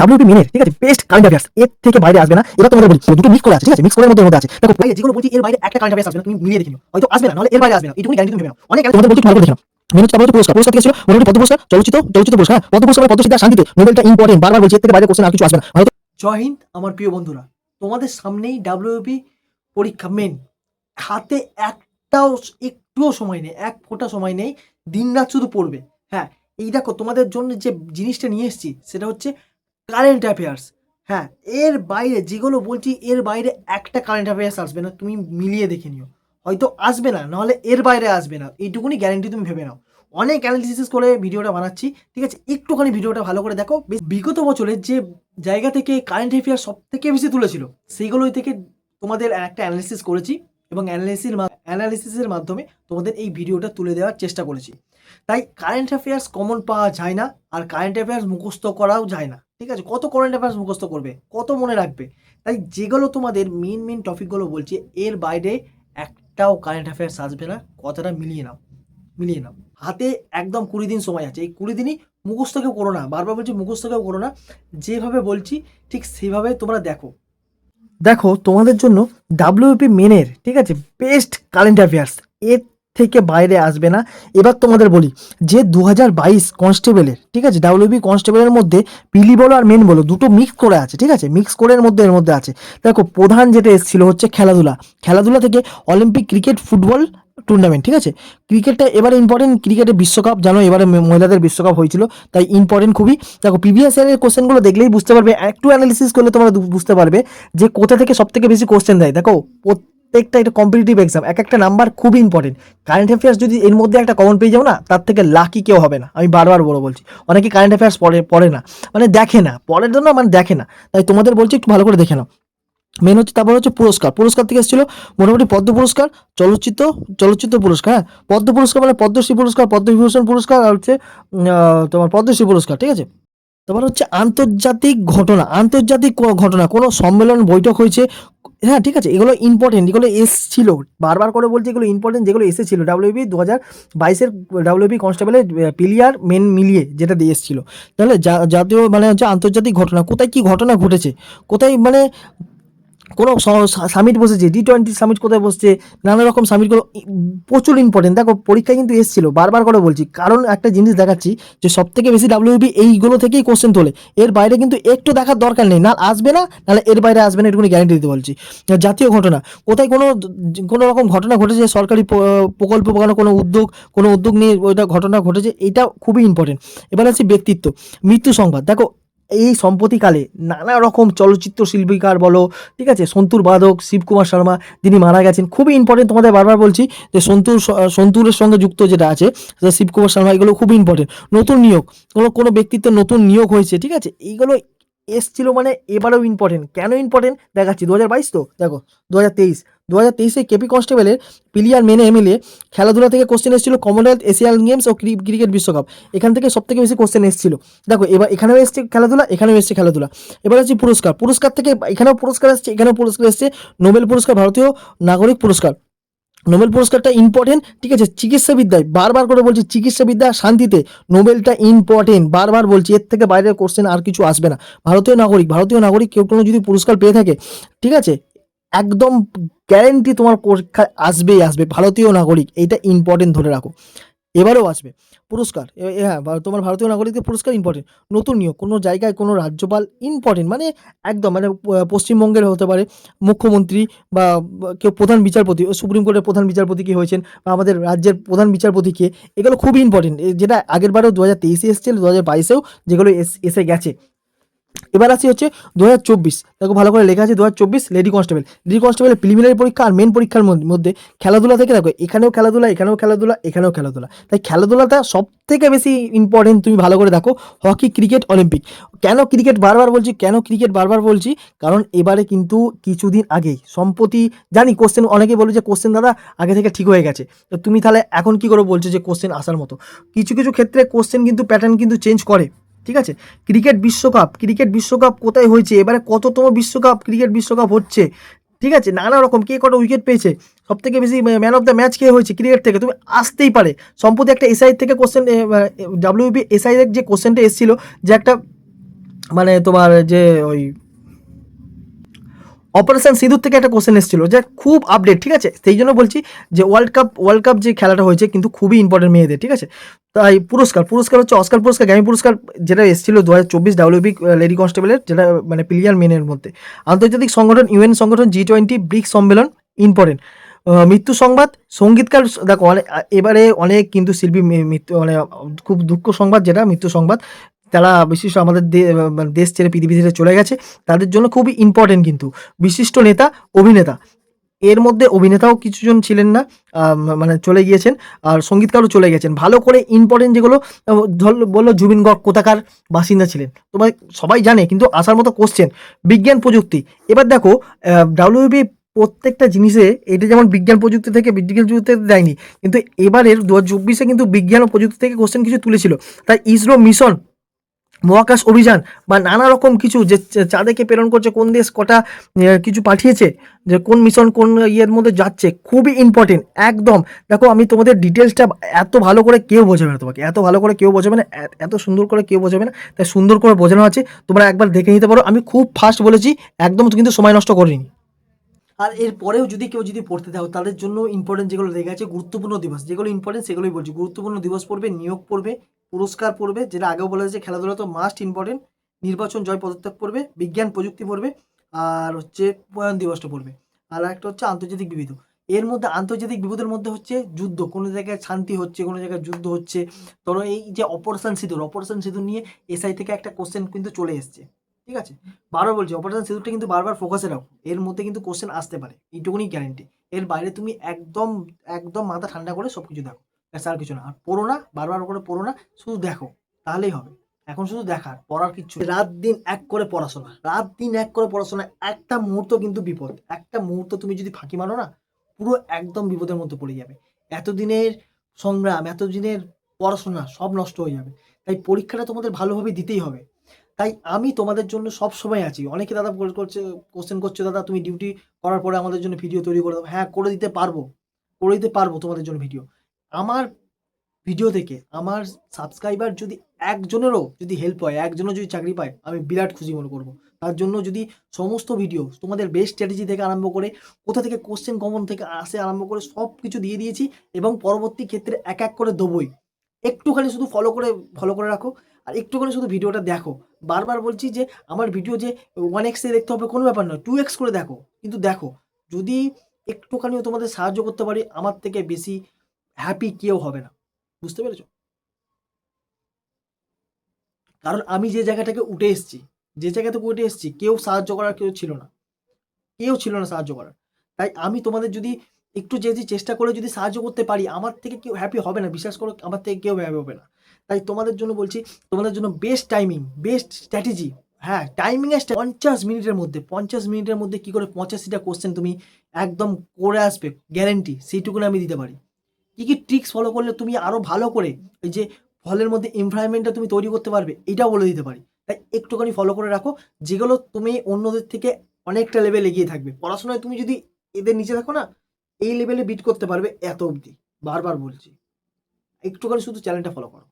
WP মিনের ঠিক আছে? বেস্ট কারেন্ট অ্যাফেয়ার্স এর থেকে বাইরে আসবে না। এবার তোমাদের বলি দুটো মিক্স করে আছে ঠিক আছে? মিক্স করার মধ্যে মধ্যে আছে। দেখো বাইরে যেগুলো বলছি এর বাইরে একটা কারেন্ট অ্যাফেয়ার্স আসবে না তুমি মিলিয়ে দেখে হয়তো আসবে না নাহলে এর বাইরে আসবে না এইটুকুনি গ্যারান্টি তুমি ভেবে নাও। অনেক তোমাদের বলছি করে দেখে নাও। মেন হচ্ছে পুরস্কার। পুরস্কার থেকে ছিল মোটামুটি পদ্ম পুরস্কার চলচ্চিত্র চলচ্চিত্র পুরস্কার হ্যাঁ, পদ্ম পুরস্কার মানে পদ্মশ্রী শান্তিতে। নোবেলটা ইম্পর্টেন্ট বারবার বলছি এর থেকে বাইরে কোশ্চেন আর কিছু আসবে না। হয়তো জয় হিন্দ আমার প্রিয় বন্ধুরা। তোমাদের সামনেই ডাব্লিউপি পরীক্ষা মেন হাতে একটাও একটুও সময় নেই এক ফোঁটা সময় নেই। দিন রাত শুধু পড়বে হ্যাঁ? এই দেখো তোমাদের জন্য যে জিনিসটা নিয়ে এসেছি সেটা হচ্ছে কারেন্ট অ্যাফেয়ার্স হ্যাঁ এর বাইরে যেগুলো বলছি, এর বাইরে একটা কারেন্ট অ্যাফেয়ার্স আসবে না, তুমি মিলিয়ে দেখে নিও। হয়তো আসবে না, নাহলে এর বাইরে আসবে না। এইটুকুনি গ্যারান্টি তুমি ভেবে নাও। অনেক অ্যানালিসিস করে ভিডিওটা বানাচ্ছি। ঠিক আছে, একটুখানি ভিডিওটা ভালো করে দেখো। বিগত বছরের যে জায়গা থেকে কারেন্ট অ্যাফেয়ার সব থেকে বেশি তুলেছিল, সেইগুলোই থেকে তোমাদের একটা অ্যানালিসিস করেছি এবং অ্যানালিসিস অ্যানালিসিসের মাধ্যমে তোমাদের এই ভিডিওটা তুলে দেওয়ার চেষ্টা করেছি। তাই কারেন্ট অ্যাফেয়ার্স কমন পাওয়া যায় না, আর কারেন্ট অ্যাফেয়ার্স মুখস্থ করাও যায় না। ঠিক আছে? কত কারেন্ট অ্যাফেয়ার্স মুখস্থ করবে? কত মনে রাখবে? তাই যেগুলো তোমাদের মেন মেন টপিকগুলো বলছে, এর বাইরে একটাও কারেন্ট অ্যাফেয়ার্স আসবে না। কথাটা মিলিয়ে নাও। মিলিয়ে নাও। হাতে একদম কুড়ি দিন সময় আছে। এই কুড়ি দিনই মুখস্থ কেউ করো না। বারবার বলছি মুখস্থ কেউ করো না। যেভাবে বলছি, ঠিক সেভাবে তোমরা দেখো। দেখো, তোমাদের জন্য ডাব্লিউপি মেনের ঠিক আছে বেস্ট কারেন্ট অ্যাফেয়ার্স এর থেকে বাইরে আসবে না। এবার তোমাদের বলি যে দু হাজার বাইশ কনস্টেবলের ঠিক আছে? ডাব্লিউপি কনস্টেবলের মধ্যে পিলি বলো আর মেন বলো দুটো মিক্স করে আছে, ঠিক আছে? মিক্স করে এর মধ্যে এর মধ্যে আছে। দেখো, প্রধান যেটা এসেছিল হচ্ছে খেলাধুলা। খেলাধুলা থেকে অলিম্পিক ক্রিকেট ফুটবল টুর্নামেন্ট ঠিক আছে? ক্রিকেটটা এবারে ইম্পর্টেন্ট ক্রিকেটের বিশ্বকাপ, জানো, এবারে মহিলাদের বিশ্বকাপ হয়েছিল, তাই ইম্পর্টেন্ট খুবই। দেখো প্রিভিয়াস ইয়ারের কোশ্চেনগুলো দেখলেই বুঝতে পারবে, একটু অ্যানালিসিস করলে তোমরা বুঝতে পারবে যে কোথা থেকে সব থেকে বেশি কোশ্চেন দেয়। দেখো প্রত্যেকটা এটা কম্পিটিটিভ এক্সাম এক একটা নাম্বার খুব ইম্পর্টেন্ট কারেন্ট অ্যাফেয়ার্স যদি এর মধ্যে একটা কমন পেয়ে যাও না, তার থেকে লাকি কেউ হবে না। আমি বারবার বড় বলছি। অনেকে কারেন্ট অ্যাফেয়ার্স পড়ে পড়ে না। মানে দেখে না। পড়ার জন্য মানে দেখে না। তাই তোমাদের বলছি একটু ভালো করে দেখে নাও। মেন হচ্ছে তারপর হচ্ছে পুরস্কার। পুরস্কার থেকে এসেছিল মোটামুটি পদ্ম পুরস্কার, চলচ্চিত্র চলচ্চিত্র পুরস্কার হ্যাঁ। পদ্ম পুরস্কার মানে পদ্মশ্রী পুরস্কার, পদ্মবিভূষণ পুরস্কার আর হচ্ছে তোমার পদ্মশ্রী পুরস্কার, ঠিক আছে? তারপর হচ্ছে আন্তর্জাতিক ঘটনা আন্তর্জাতিক ঘটনা, কোনো সম্মেলন, বৈঠক হয়েছে হ্যাঁ ঠিক আছে, এগুলো ইম্পর্টেন্ট এগুলো এসেছিল, বারবার করে বলছি এগুলো ইম্পর্টেন্ট যেগুলো এসেছিল ডাব্লিউবি দু হাজার বাইশের ডাব্লিউবি কনস্টেবলের প্লেয়ার মেন মিলিয়ে যেটা দিয়ে এসেছিল। তাহলে জাতীয় মানে হচ্ছে আন্তর্জাতিক ঘটনা, কোথায় কী ঘটনা ঘটেছে, কোথায় মানে কোনো সামিট বসেছে টি টোয়েন্টি সামিট কোথায় বসছে, নানা রকম সামিটগুলো প্রচুর ইম্পর্টেন্ট দেখো পরীক্ষায় কিন্তু এসেছিল, বারবার করে বলছি। কারণ একটা জিনিস দেখাচ্ছি, যে সব থেকে বেশি ডাব্লিউবি এইগুলো থেকেই কোশ্চেন তোলে। এর বাইরে কিন্তু একটু দেখার দরকার নেই। না আসবে না, নাহলে এর বাইরে আসবে না, এটুকুনি গ্যারান্টি দিতে বলছি। জাতীয় ঘটনা, কোথায় কোনো কোনো রকম ঘটনা ঘটেছে, সরকারি প্রকল্প বা কোনো উদ্যোগ কোনো উদ্যোগ নিয়ে ওইটা ঘটনা ঘটেছে, এটা খুবই ইম্পর্টেন্ট এবার আছে ব্যক্তিত্ব, মৃত্যু সংবাদ। দেখো এই সম্প্রতিকালে নানা রকম চলচ্চিত্র শিল্পীকার বলো, ঠিক আছে, সন্তুর বাদক, শিবকুমার শর্মা, যিনি মারা গেছেন, খুবই ইম্পর্টেন্ট তোমাদের বারবার বলছি যে সন্তুর সন্তুরের সঙ্গে যুক্ত যেটা আছে শিবকুমার শর্মা, এগুলো খুবই ইম্পর্টেন্ট নতুন নিয়োগ, কোনো কোনো ব্যক্তিত্ব নতুন নিয়োগ হয়েছে, ঠিক আছে, এইগুলো এসছিল মানে এবারেও ইম্পর্টেন্ট কেন ইম্পর্টেন্ট দেখাচ্ছি দু হাজার বাইশ তো? দেখো দু হাজার তেইশ। দু হাজার তেইশে কেপি কনস্টেবলের প্লেয়ার মেনে এমএলএ খেলাধুলা থেকে কোশ্চেন এসেছিল কমনওয়েলথ এশিয়ান গেমস ও ক্রি- ক্রিকেট বিশ্বকাপ। এখান থেকে সব থেকে বেশি কোশ্চেন এসেছিল। দেখো, এবার এখানেও এসছে খেলাধুলা, এখানেও এসছে খেলাধুলা। এবার হচ্ছে পুরস্কার। পুরস্কার থেকে এখানেও পুরস্কার এসছে এখানেও পুরস্কার এসছে। নোবেল পুরস্কার, ভারতীয় নাগরিক পুরস্কার। নোবেল পুরস্কারটা ইম্পর্টেন্ট ঠিক আছে? চিকিৎসাবিদ্যায়, বারবার করে বলছি চিকিৎসাবিদ্যা শান্তিতে, নোবেলটা ইম্পর্টেন্ট বারবার বলছি, এর থেকে বাইরের কোশ্চেন আর কিছু আসবে না। ভারতীয় নাগরিক ভারতীয় নাগরিক কেউ কোনো যদি পুরস্কার পেয়ে থাকে, ঠিক আছে? একদম গ্যারেন্টি তোমার পরীক্ষায় আসবেই আসবে, ভারতীয় নাগরিক, এইটা ইম্পর্টেন্ট ধরে রাখো। এবারেও আসবে। পুরস্কার। হ্যাঁ তোমার ভারতীয় নাগরিকদের পুরস্কার ইম্পর্টেন্ট নতুন নিয়োগ, কোনো জায়গায় কোনো রাজ্যপাল ইম্পর্টেন্ট মানে একদম মানে পশ্চিমবঙ্গের হতে পারে, মুখ্যমন্ত্রী বা কেউ প্রধান বিচারপতি সুপ্রিম কোর্টের প্রধান বিচারপতি কে হয়েছেন, বা আমাদের রাজ্যের প্রধান বিচারপতি কে, এগুলো খুবই ইম্পর্টেন্ট যেটা আগের বারেও দু হাজার তেইশে এসেছিল, দু হাজার বাইশেও যেগুলো এসে গেছে। এবার আসি হচ্ছে দু হাজার চব্বিশ। দেখো ভালো করে লেখা আছে দু হাজার চব্বিশ লেডি কনস্টেবল লেডি কনস্টেবলের প্রিলিমিনারি পরীক্ষা আর মেন পরীক্ষার মধ্যে- খেলাধুলা থেকে দেখো, এখানেও খেলাধুলা এখানেও খেলাধুলা এখানেও খেলাধুলা। তাই খেলাধুলাটা সব থেকে বেশি ইম্পর্টেন্ট তুমি ভালো করে দেখো হকি ক্রিকেট অলিম্পিক কেন ক্রিকেট বারবার বলছি, কেন ক্রিকেট বারবার বলছি? কারণ এবারে কিন্তু কিছুদিন আগেই, সম্প্রতি জানি কোশ্চেন অনেকে বলে যে কোশ্চেন দাদা আগে থেকে ঠিক হয়ে গেছে। তো তুমি তাহলে এখন কি করে বলছো যে কোশ্চেন আসার মতো। কিছু কিছু ক্ষেত্রে কোশ্চেন কিন্তু প্যাটার্ন কিন্তু চেঞ্জ করে। ঠিক আছে? ক্রিকেট বিশ্বকাপ ক্রিকেট বিশ্বকাপ কোথায় হয়েছে? এবারে কততম বিশ্বকাপ ক্রিকেট বিশ্বকাপ হচ্ছে? ঠিক আছে? নানা রকম, কে কটা উইকেট পেয়েছে? সব থেকে বেশি ম্যান অফ দ্য ম্যাচ কে হয়েছে ক্রিকেট থেকে? তুমি আসতেই পারে। সম্প্রতি একটা এসআই থেকে কোশ্চেন ডাব্লিউবি এসআই যে কোশ্চেনটা এসেছিল, যে একটা মানে তোমার যে ওই অপারেশন সিঁদুর থেকে একটা কোশ্চেন এসেছিল, যে খুব আপডেট ঠিক আছে? সেই জন্য বলছি যে ওয়ার্ল্ড কাপ ওয়ার্ল্ড কাপ যে খেলাটা হয়েছে, কিন্তু খুবই ইম্পর্টেন্ট মেয়েদের, ঠিক আছে? তাই পুরস্কার পুরস্কার হচ্ছে অস্কার পুরস্কার, গ্যামি পুরস্কার যেটা এসেছিল দু হাজার চব্বিশ ডাব্লিউবি লেডি কনস্টেবলের, যেটা মানে প্লেয়ার মেনের মধ্যে। আন্তর্জাতিক সংগঠন, ইউএন সংগঠন, জি টোয়েন্টি, ব্রিক্স সম্মেলন, ইম্পর্টেন্ট। মৃত্যু সংবাদ, সঙ্গীতকার, দেখো অনেক এবারে অনেক কিন্তু শিল্পী মৃত্যু মানে খুব দুঃখ সংবাদ যেটা, মৃত্যু সংবাদ। তারা বিশিষ্ট আমাদের মানে দেশ ছেড়ে, পৃথিবী ছেড়ে চলে গেছে। তাদের জন্য খুবই ইম্পর্টেন্ট কিন্তু। বিশিষ্ট নেতা, অভিনেতা। এর মধ্যে অভিনেতাও কিছুজন ছিলেন না মানে চলে গিয়েছেন আর সঙ্গীতকারও চলে গেছেন। ভালো করে ইম্পর্টেন্ট যেগুলো বলল জুবিন গর্গ, কোথাকার বাসিন্দা ছিলেন। তোমার সবাই জানে, কিন্তু আসার মতো কোশ্চেন বিজ্ঞান প্রযুক্তি। এবার দেখো ডাব্লিউবি প্রত্যেকটা জিনিসে এটা যেমন বিজ্ঞান প্রযুক্তি থেকে বিজ্ঞান প্রযুক্তি দেয়নি, কিন্তু এবারের দু হাজার চব্বিশে কিন্তু বিজ্ঞান ও প্রযুক্তি থেকে কোশ্চেন কিছু তুলেছিল। তাই ইসরো মিশন মহাকাশ অভিযান বা নানা রকম কিছু যে চাঁদেকে প্রেরণ করছে, কোন দেশ কটা কিছু পাঠিয়েছে, যে কোন মিশন কোন ইয়ের মধ্যে যাচ্ছে, খুবই ইম্পর্টেন্ট একদম। দেখো, আমি তোমাদের ডিটেলসটা এত ভালো করে কেউ বোঝাবে না তোমাকে, এত ভালো করে কেউ বোঝাবে না এত সুন্দর করে কেউ বোঝাবে না, তাই সুন্দর করে বোঝানো আছে, তোমরা একবার দেখে নিতে পারো। আমি খুব ফাস্ট বলেছি, একদম কিন্তু সময় নষ্ট করিনি। আর এর পরেও যদি কেউ যদি পড়তে দাও তাদের জন্য ইম্পর্টেন্ট যেগুলো লেগে আছে, গুরুত্বপূর্ণ দিবস, যেগুলো ইম্পর্টেন্ট সেগুলোই বলছি। গুরুত্বপূর্ণ দিবস পড়বে, নিয়োগ পড়বে পুরস্কার পড়বে, যেটা আগেও বলা হয়েছে খেলাধুলা তো মাস্ট ইম্পর্টেন্ট নির্বাচন জয় পদত্যাগ পড়বে, বিজ্ঞান প্রযুক্তি পড়বে, আর হচ্ছে প্রয়াণ দিবসটা পড়বে। আর একটা হচ্ছে আন্তর্জাতিক বিবিধ এর মধ্যে আন্তর্জাতিক বিপদের মধ্যে হচ্ছে যুদ্ধ, কোনো জায়গায় শান্তি হচ্ছে, কোনো জায়গায় যুদ্ধ হচ্ছে। ধরো এই যে অপারেশন সিঁদুর অপারেশন সিঁদুর নিয়ে এসআই থেকে একটা কোশ্চেন কিন্তু চলে এসছে, ঠিক আছে? বারবার বলছি, অপারেশন সিঁদুরটা কিন্তু বারবার ফোকাসে রাখো। এর মধ্যে কিন্তু কোশ্চেন আসতে পারে, এইটুকুনি গ্যারেন্টি এর বাইরে তুমি একদম একদম মাথা ঠান্ডা করে সব কিছু দেখো। ব্যাস আর কিছু না। আর পড়ো না, বারবার করে পড়ো না, শুধু দেখো, তাহলেই হবে। এখন শুধু দেখার, পড়ার কিছু। রাত দিন এক করে পড়াশোনা, রাত দিন এক করে পড়াশোনা, একটা মুহূর্ত কিন্তু বিপদ। একটা মুহূর্ত তুমি যদি ফাঁকি মারো না, পুরো একদম বিপদের মধ্যে পড়ে যাবে। এতদিনের সংগ্রাম, এতদিনের পড়াশোনা সব নষ্ট হয়ে যাবে। তাই পরীক্ষাটা তোমাদের ভালোভাবে দিতেই হবে। তাই আমি তোমাদের জন্য সব সময় আছি। অনেকে দাদা করছে কোশ্চেন করছে, দাদা, তুমি ডিউটি করার পরে আমাদের জন্য ভিডিও তৈরি করে দাও। হ্যাঁ করে দিতে পারব। করে দিতে পারব তোমাদের জন্য ভিডিও আমার ভিডিও থেকে আমার সাবস্ক্রাইবার যদি একজনেরও যদি হেল্প হয়, একজনও যদি চাকরি পায়, আমি বিরাট খুশি মনে করব। তার জন্য যদি সমস্ত ভিডিও তোমাদের বেস্ট স্ট্র্যাটেজি থেকে আরম্ভ করে, কোথা থেকে কোশ্চেন কমন থেকে আসে আরম্ভ করে সব কিছু দিয়ে দিয়েছি এবং পরবর্তী ক্ষেত্রে এক এক করে দেবই। একটুখানি শুধু ফলো করে ফলো করে রাখো আর একটুখানি শুধু ভিডিওটা দেখো। বারবার বলছি যে, আমার ভিডিও যে ওয়ান এক্সে দেখতে হবে কোনো ব্যাপার নয় টু এক্স করে দেখো। কিন্তু দেখো, যদি একটুখানিও তোমাদের সাহায্য করতে পারি, আমার থেকে বেশি হ্যাপি কেউ হবে না। বুঝতে পেরেছ? কারণ আমি যে জায়গাটাকে উঠে এসেছি, যে জায়গা থেকে উঠে এসেছি, কেউ সাহায্য করার কেউ ছিল না। কেউ ছিল না সাহায্য করার। তাই আমি তোমাদের যদি একটু যে চেষ্টা করে যদি সাহায্য করতে পারি, আমার থেকে কেউ হ্যাপি হবে না। বিশ্বাস করো, আমার থেকে কেউ হ্যাপি হবে না। তাই তোমাদের জন্য বলছি, তোমাদের জন্য বেস্ট টাইমিং বেস্ট স্ট্র্যাটেজি হ্যাঁ টাইমিং এর পঞ্চাশ মিনিটের মধ্যে, পঞ্চাশ মিনিটের মধ্যে কি করে পঁচাশিটা কোশ্চেন তুমি একদম করে আসবে গ্যারেন্টি সেইটুকুনি আমি দিতে পারি। কি কী ট্রিক্স ফলো করলে তুমি আরও ভালো করে এই যে ফলের মধ্যে এনভায়রনমেন্টটা তুমি তৈরি করতে পারবে, এটাও বলে দিতে পারি। তাই একটুখানি ফলো করে রাখো, যেগুলো তুমি অন্যদের থেকে অনেকটা লেভেল এগিয়ে থাকবে। পড়াশোনায় তুমি যদি এদের নিচে থাকো না, এই লেভেলে বিট করতে পারবে এত অবধি। বারবার বলছি। একটুখানি শুধু চ্যানেলটা ফলো করো।